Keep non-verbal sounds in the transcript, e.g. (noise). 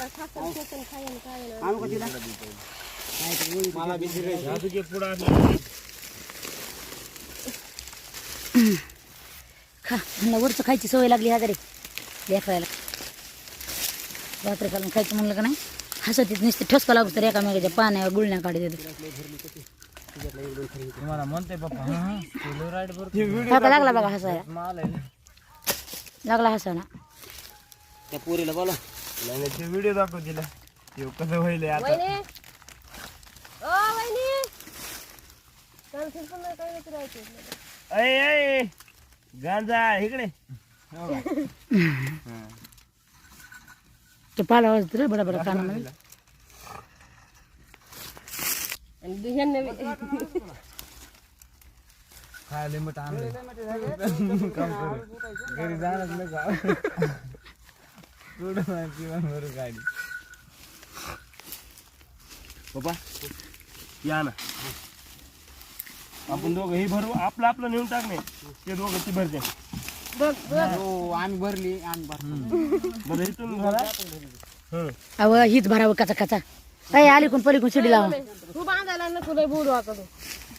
आता खासन खेचन खायन काय ना आणू का तिला मला बी खा ह्यांना वरचं खायची सवय लागली हा तरी लेकरायला रात्री काढून खायचं म्हणलं का नाही? हसत येत नुसते ठसका लागू तर एकामेकाच्या पाण्यावर गुळण्या काढत येते तुम्हाला म्हणते पप्पा हा, हा. लागला बघा हसायला. मला. लागला हसायला. त्या पोरीला बोला. नाही नाही, ते व्हिडिओ दाखव तिला. ते कसं होईल आता. वहिनी! ओ वहिनी! कॅन्सल पण नाही काय करायचं अय अय गांजा इकडे. (laughs) ते पाला वाजत रे बडा बडा कानामध्ये. आणि दुह्यांना बी- खायला लिमिट आणलं (laughs) (laughs) घरी जाणार नाही किमान गाडी? बाबा या ना. आपण दोघं ही भरू आपलं आपलं नेऊन टाक नाही ते दोघं ती भरते. हो आम्ही भरली आम्ही भरतो बरं इथून भरा. हं. अव हीच भरावं कचा कचा काय आली कोण पलीकडून शिडी लावा. तू बांधायला नको लय बोलू आता तू